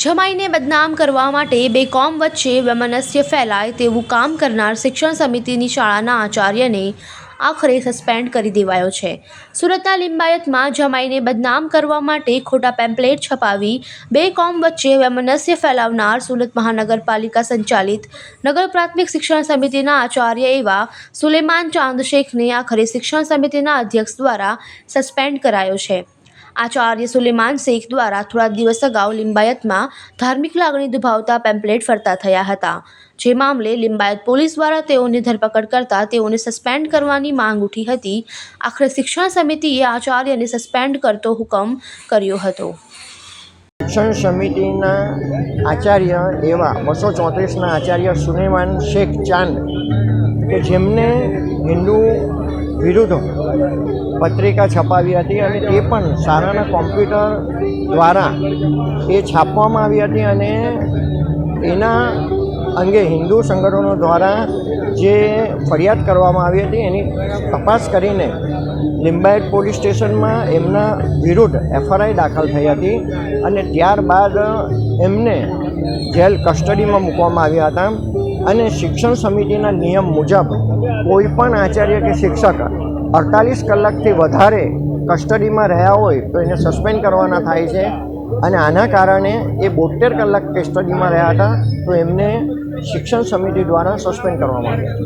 જમાઈને બદનામ કરવા માટે બે કોમ વચ્ચે વેમનસ્ય ફેલાય તેવું કામ કરનાર શિક્ષણ સમિતિની શાળાના આચાર્યને આખરે સસ્પેન્ડ કરી દેવાયો છે. સુરતના લિંબાયતમાં જમાઈને બદનામ કરવા માટે ખોટા પેમ્પલેટ છપાવી બે કોમ વચ્ચે વેમનસ્ય ફેલાવનાર સુરત મહાનગરપાલિકા સંચાલિત નગર પ્રાથમિક શિક્ષણ સમિતિના આચાર્ય એવા સુલેમાન ચાંદ શેખને આખરે શિક્ષણ સમિતિના અધ્યક્ષ દ્વારા સસ્પેન્ડ કરાયો છે. આચાર્ય સુલેમાન શેખ દ્વારા થોડા દિવસ અગાઉ લિંબાયતમાં ધાર્મિક લાગણી દુભાવતા પેમ્પલેટ ફરતા થયા હતા. જે મામલે લિંબાયત પોલીસ દ્વારા તેઓની ધરપકડ કરતા તેઓને સસ્પેન્ડ કરવાની માંગ ઉઠી હતી. આખરે શિક્ષણ સમિતિએ આચાર્યને સસ્પેન્ડ કરતો હુકમ કર્યો હતો. શિક્ષણ સમિતિના આચાર્ય એવા બસો ચોત્રીસના આચાર્ય સુલેમાન શેખ ચાંદ કે જેમને હિન્દુ વિરુદ્ધ પત્રિકા છપાવી હતી અને તે પણ સારાના કોમ્પ્યુટર દ્વારા એ છાપવામાં આવી હતી અને એના અંગે હિન્દુ સંગઠનો દ્વારા જે ફરિયાદ કરવામાં આવી હતી એની તપાસ કરીને લિંબાયત પોલીસ સ્ટેશનમાં એમના વિરુદ્ધ એફઆરઆઈ દાખલ થઈ હતી અને ત્યારબાદ એમને જેલ કસ્ટડીમાં મૂકવામાં આવ્યા હતા. અને શિક્ષણ સમિતિના નિયમ મુજબ કોઈ પણ આચાર્ય કે શિક્ષક અડતાલીસ કલાકથી વધારે કસ્ટડીમાં રહ્યા હોય તો એને સસ્પેન્ડ કરવાના થાય છે. અને આના કારણે એ બોતેર કલાક કસ્ટડીમાં રહ્યા હતા તો એમને શિક્ષણ સમિતિ દ્વારા સસ્પેન્ડ કરવામાં આવ્યા.